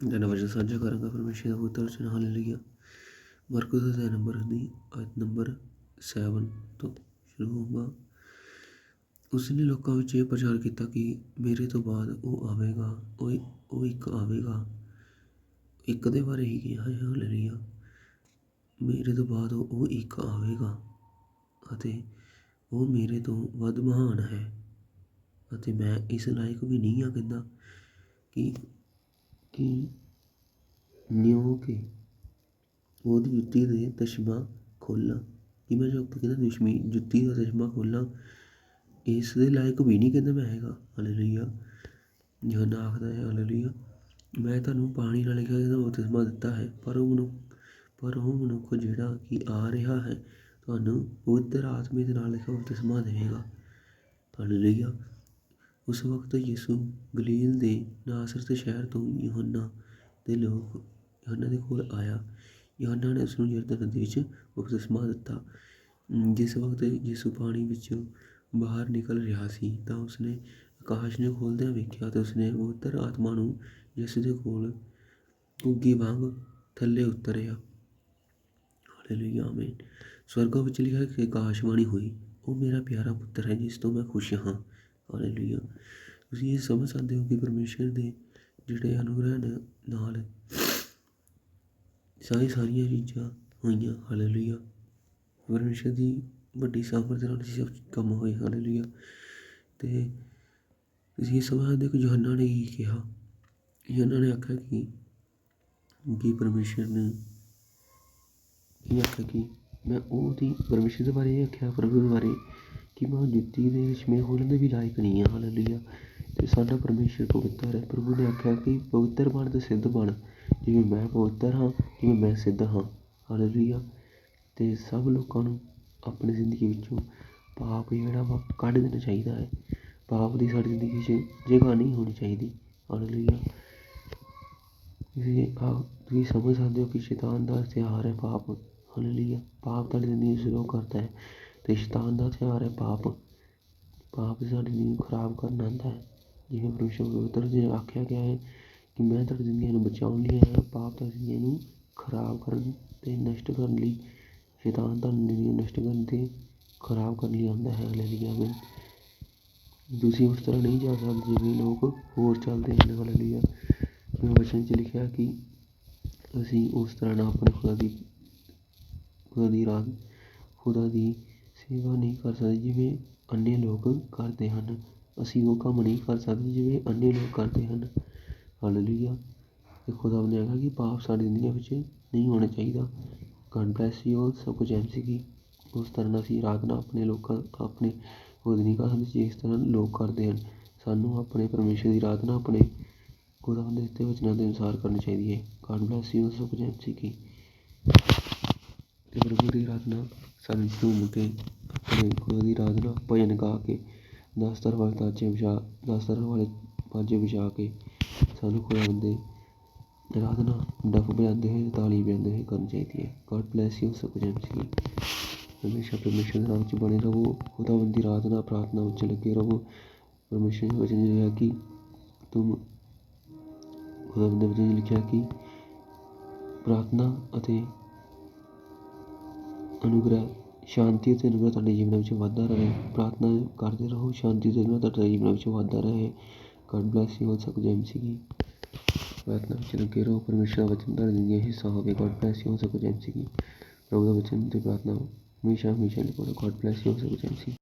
ਜਨ ਵਚਨ ਸਾਂਝਾ ਕਰਾਂਗਾ ਪਰਮੇਸ਼ਰ ਦਾ ਪਵਿੱਤਰ ਵਚਨ ਹਾਲੇਲੂਇਆ ਮਰਕੁਸ ਦਾ ਨੰਬਰ ਦੀ ਨੰਬਰ 7 ਤੋਂ ਸ਼ੁਰੂ ਹੋਊਗਾ ਉਸਨੇ ਲੋਕਾਂ ਵਿੱਚ ਇਹ ਪ੍ਰਚਾਰ ਕੀਤਾ ਕਿ ਮੇਰੇ ਤੋਂ ਬਾਅਦ ਉਹ ਆਵੇਗਾ ਉਹ ਉਹ ਇੱਕ ਆਵੇਗਾ ਇੱਕ ਦੇ ਬਾਰੇ ਹੀ ਕਿਹਾ ਹੈ ਹਾਲੇਲੂਇਆ ਮੇਰੇ ਤੋਂ ਬਾਅਦ ਉਹ ਇੱਕ ਆਵੇਗਾ ਅਤੇ ਉਹ ਮੇਰੇ ਤੋਂ ਵੱਧ ਮਹਾਨ ਹੈ ਅਤੇ ਮੈਂ ਇਸ ਲਾਇਕ ਵੀ ਨਹੀਂ ਆ ਕਹਿੰਦਾ ਕਿ ਨਿਉ ਕੇ ਉਹਦੀ ਜੁੱਤੀ ਦੇ ਤਸ਼ਮਾ ਖੋਲ੍ਹਾਂ ਕਿ ਮੈਂ ਜੋ ਕਹਿੰਦਾ ਦੁਸ਼ਮੀ ਜੁੱਤੀ ਦਾ ਤਸ਼ਮਾ ਖੋਲ੍ਹਾਂ ਇਸ ਦੇ ਲਾਇਕ ਵੀ ਨਹੀਂ ਕਹਿੰਦਾ ਮੈਂ ਹੈਗਾ। ਹਾਲੇਲੂਇਆ ਯੋਹੰਨਾ ਆਖਦਾ ਹੈ ਹਾਲੇਲੂਇਆ ਮੈਂ ਤੁਹਾਨੂੰ ਪਾਣੀ ਨਾਲ ਲਿਖਿਆ ਇਹਦਾ ਬਪਤਿਸਮਾ ਦਿੱਤਾ ਹੈ, ਪਰ ਉਹ ਮਨੁੱਖ, ਪਰ ਉਹ ਮਨੁੱਖ ਜਿਹੜਾ ਕਿ ਆ ਰਿਹਾ ਹੈ, ਤੁਹਾਨੂੰ ਪਵਿੱਤਰ ਆਤਮੇ ਦੇ ਨਾਲ ਲਿਖਿਆ ਬਪਤਿਸਮਾ ਦੇਵੇਗਾ। ਹਾਲੇਲੂਇਆ ਉਸ ਵਕਤ ਯਿਸੂ ਗਲੀਲ ਦੇ ਨਾਸਰਤ ਸ਼ਹਿਰ ਤੋਂ ਯੋਹੰਨਾ ਦੇ ਲੋਕ ਯੋਹੰਨਾ ਦੇ ਕੋਲ ਆਇਆ। ਯੋਹੰਨਾ ਨੇ ਉਸ ਨੂੰ ਯਰਦਨ ਨਦੀ ਵਿੱਚ ਬਪਤਿਸਮਾ ਦਿੱਤਾ। ਜਿਸ ਵਕਤ ਯਿਸੂ ਪਾਣੀ ਵਿੱਚੋਂ ਬਾਹਰ ਨਿਕਲ ਰਿਹਾ ਸੀ ਤਾਂ ਉਸਨੇ ਆਕਾਸ਼ ਨੂੰ ਖੋਲਦਿਆਂ ਵੇਖਿਆ ਅਤੇ ਉਸਨੇ ਪਵਿੱਤਰ ਆਤਮਾ ਨੂੰ ਯਿਸੂ ਦੇ ਕੋਲ ਉੱਗੀ ਵਾਂਗ ਥੱਲੇ ਉਤਰਿਆ। ਹਾਲੇਲੂਇਆ, ਆਮੀਨ। ਸਵਰਗਾਂ ਵਿੱਚ ਲਿਖਿਆ ਕਿ ਆਕਾਸ਼ਵਾਣੀ ਹੋਈ, ਉਹ ਮੇਰਾ ਪਿਆਰਾ ਪੁੱਤਰ ਹੈ, ਜਿਸ ਤੋਂ ਮੈਂ ਖੁਸ਼ ਹਾਂ। ਹਾਲੇਲੂਇਆ ਤੁਸੀਂ ਇਹ ਸਮਝ ਸਕਦੇ ਹੋ ਕਿ ਪਰਮੇਸ਼ਰ ਦੇ ਜਿਹੜੇ ਅਨੁਗ੍ਰਹਿ ਨਾਲ ਸਾਰੀ ਸਾਰੀਆਂ ਚੀਜ਼ਾਂ ਹੋਈਆਂ। ਹਾਲੇਲੂਇਆ ਪਰਮੇਸ਼ਰ ਦੀ ਵੱਡੀ ਸਾਮਰਥ ਨਾਲ ਸਭ ਕੰਮ ਹੋਏ। ਹਾਲੇਲੂਇਆ ਅਤੇ ਤੁਸੀਂ ਇਹ ਸਮਝ ਸਕਦੇ ਹੋ ਕਿ ਯੋਹੰਨਾ ਨੇ ਕੀ ਕਿਹਾ? ਯੋਹੰਨਾ ਨੇ ਆਖਿਆ ਕਿ ਕਿ ਪਰਮੇਸ਼ਰ ਨੇ ਇਹ ਆਖਿਆ ਕਿ ਮੈਂ ਉਹਦੀ, ਪਰਮੇਸ਼ਰ ਦੇ ਬਾਰੇ ਇਹ ਆਖਿਆ, ਪ੍ਰਭੂ ਦੇ ਬਾਰੇ ਕਿ ਮੈਂ ਜੁੱਤੀ ਦੇ ਰਿਸ਼ਮੇ ਖੋਲ੍ਹਣ ਦੇ ਵੀ ਲਾਇਕ ਨਹੀਂ ਹਾਂ ਹਾਲੇਲੂਇਆ। ਅਤੇ ਸਾਡਾ ਪਰਮੇਸ਼ਰ ਪਵਿੱਤਰ ਹੈ। ਪ੍ਰਭੂ ਨੇ ਆਖਿਆ ਕਿ ਪਵਿੱਤਰ ਬਣ ਅਤੇ ਸਿੱਧ ਬਣ। ਜਿਵੇਂ ਮੈਂ ਪਵਿੱਤਰ ਹਾਂ, ਜਿਵੇਂ ਮੈਂ ਸਿੱਧ ਹਾਂ। ਹਾਲੇਲੂਇਆ। ਅਤੇ ਸਭ ਲੋਕਾਂ ਨੂੰ ਆਪਣੀ ਜ਼ਿੰਦਗੀ ਵਿੱਚੋਂ ਪਾਪ ਜਿਹੜਾ ਵਾ ਕੱਢ ਦੇਣਾ ਚਾਹੀਦਾ ਹੈ। ਪਾਪ ਦੀ ਸਾਡੀ ਜ਼ਿੰਦਗੀ 'ਚ ਜਗ੍ਹਾ ਨਹੀਂ ਹੋਣੀ ਚਾਹੀਦੀ। ਹਾਲੇਲੂਇਆ। ਤੁਸੀਂ ਆ ਤੁਸੀਂ ਸਮਝ ਸਕਦੇ ਹੋ ਕਿ ਸ਼ੈਤਾਨ ਦਾ ਹਥਿਆਰ ਹੈ ਪਾਪ। ਹਾਲੇਲੂਇਆ। ਪਾਪ ਤੁਹਾਡੀ ਜ਼ਿੰਦਗੀ ਨੂੰ ਸ਼ੁਰੂ ਕਰਦਾ ਹੈ। ਅਤੇ ਸ਼ੈਤਾਨ ਦਾ ਹਥਿਆਰ ਹੈ ਪਾਪ। ਪਾਪ ਸਾਡੀ ਜ਼ਿੰਦਗੀ ਨੂੰ ਖਰਾਬ ਕਰਨ ਆਉਂਦਾ ਹੈ। ਜਿਵੇਂ ਪਰਮੇਸ਼ਰ ਪਵਿੱਤਰ ਜੀ ਆਖਿਆ ਗਿਆ ਹੈ ਕਿ ਮੈਂ ਤੁਹਾਡੀ ਜ਼ਿੰਦਗੀ ਨੂੰ ਬਚਾਉਣ ਲਈ ਆਇਆ ਪਾਪ ਤੁਹਾਡੀ ਜ਼ਿੰਦਗੀ ਨੂੰ ਖਰਾਬ ਕਰਨ ਅਤੇ ਨਸ਼ਟ ਕਰਨ ਲਈ, ਸ਼ੈਤਾਨ ਤੁਹਾਨੂੰ ਜ਼ਿੰਦਗੀ ਨੂੰ ਨਸ਼ਟ ਕਰਨ ਅਤੇ ਖਰਾਬ ਕਰਨ ਲਈ ਆਉਂਦਾ ਹੈ। ਹਾਲੇਲੂਇਆ ਆਮੀਨ ਤੁਸੀਂ ਉਸ ਤਰ੍ਹਾਂ ਨਹੀਂ ਜਾ ਸਕਦੇ ਜਿਵੇਂ ਲੋਕ ਹੋਰ ਚੱਲਦੇ ਹਨ ਹਾਲੇਲੂਇਆ ਜਿਵੇਂ ਵਚਨ 'ਚ ਲਿਖਿਆ ਕਿ ਅਸੀਂ ਉਸ ਤਰ੍ਹਾਂ ਨਾਲ ਆਪਣੇ ਖੁਦਾ ਦੀ ਖੁਦਾ ਦੀ ਰਾਤ ਖੁਦਾ ਦੀ ਸੇਵਾ ਨਹੀਂ ਕਰ ਸਕਦੇ ਜਿਵੇਂ ਅੰਨੇ ਲੋਕ ਕਰਦੇ ਹਨ। ਅਸੀਂ ਉਹ ਕੰਮ ਨਹੀਂ ਕਰ ਸਕਦੇ ਜਿਵੇਂ ਅੰਨੇ ਲੋਕ ਕਰਦੇ ਹਨ। ਹਾਲੇਲੂਇਆ ਅਤੇ ਖੁਦਾ ਨੇ ਆਖਿਆ ਕਿ ਪਾਪ ਸਾਡੀ ਜ਼ਿੰਦਗੀ ਵਿੱਚ ਨਹੀਂ ਹੋਣਾ ਚਾਹੀਦਾ। ਗॉड ਬਲੈਸ ਯੂ ਸਭ ਕੁਝ ਐਮ ਸੀ ਕਿ ਉਸ ਤਰ੍ਹਾਂ ਅਸੀਂ ਆਰਾਧਨਾ ਆਪਣੇ ਲੋਕਾਂ, ਆਪਣੇ ਖੁਦ ਨਹੀਂ ਕਰ ਸਕਦੇ ਜਿਸ ਤਰ੍ਹਾਂ ਲੋਕ ਕਰਦੇ ਹਨ। ਸਾਨੂੰ ਆਪਣੇ ਪਰਮੇਸ਼ਰ ਦੀ ਆਰਾਧਨਾ ਆਪਣੇ ਖੁਦਾ ਦੇ ਦਿੱਤੇ ਵਚਨਾਂ ਦੇ ਅਨੁਸਾਰ ਕਰਨੀ ਚਾਹੀਦੀ ਹੈ। ਗॉड ਬਲੈਸ ਯੂ ਸਭ ਕੁਝ ਐਮ ਸੀ ਕਿ ਅਤੇ ਪ੍ਰਭੂ ਦੀ ਆਰਾਧਨਾ ਸਾਨੂੰ ਝੂਮ ਕੇ ਆਪਣੇ ਖੁਦਾ ਦੀ ਆਰਾਧਨਾ ਭਜਨ ਗਾ ਕੇ, ਦਸ ਤਰ੍ਹਾਂ ਵਾਲੇ ਤਾਜੇ ਵਿਛਾ, ਦਸ ਤਰ੍ਹਾਂ ਵਾਲੇ ਬਾਜੇ ਵਿਛਾ ਕੇ ਸਾਨੂੰ ਖੁਦਾ ਬੰਦੇ ਆਰਾਧਨਾ ਡੱਫ ਵਜਾਉਂਦੇ ਹੋਏ ਤਾਲੀ ਵਜਾਉਂਦੇ ਹੋਏ ਕਰਨੀ ਚਾਹੀਦੀ ਹੈ। ਗॉड ਬਲੈਸ ਯੂ ਸਭ ਹਮੇਸ਼ਾ ਪਰਮੇਸ਼ਰ ਦੇ ਨਾਮ 'ਚ ਬਣੇ ਰਹੋ। ਖੁਦਾਵੰਦ ਦੀ ਆਰਾਧਨਾ ਪ੍ਰਾਰਥਨਾ ਵਿੱਚ ਲੱਗੇ ਰਹੋ। ਪਰਮੇਸ਼ਰ ਦੇ ਵਚਨ ਲਿਖਿਆ ਕਿ ਤੁਮ ਖੁਦਾਵੰਦ ਦੇ ਵਚਨ ਲਿਖਿਆ ਕਿ ਪ੍ਰਾਰਥਨਾ ਅਤੇ અનુગ્રહ શાંતિ से निर्भर ਤੁਹਾਡੇ ਜੀਵਨ ਵਿੱਚ ਵਧਦਾ ਰਹੇ ਪ੍ਰਾਰਥਨਾ ਕਰਦੇ ਰਹੋ ਸ਼ਾਂਤੀ ਤੇ ਨਿਰਭਰ ਤੁਹਾਡੇ ਜੀਵਨ ਵਿੱਚ ਵਧਦਾ ਰਹੇ ਗॉड ਬlesਸ ਯੂ ਆਲ ਸਭ ਜੈਮ ਸੀਗੀ ਪ੍ਰਾਰਥਨਾ ਵਿੱਚ ਲੱਗੇ ਰਹੋ ਪਰਮੇਸ਼ਰ ਦਾ ਵਚਨ ਤੁਹਾਡੇ ਲਈ ਹਿੱਸਾ ਹੋਵੇ ਗॉड ਬlesਸ ਯੂ ਆਲ ਸਭ ਜੈਮ ਸੀਗੀ ਪ੍ਰਭੂ ਦਾ ਵਚਨ ਤੇ ਪ੍ਰਾਰਥਨਾ ਹਮੇਸ਼ਾ ਹਮੇਸ਼ਾ ਲਈ ਗॉड ਬlesਸ ਯੂ ਆਲ ਸਭ ਜੈਮ ਸੀ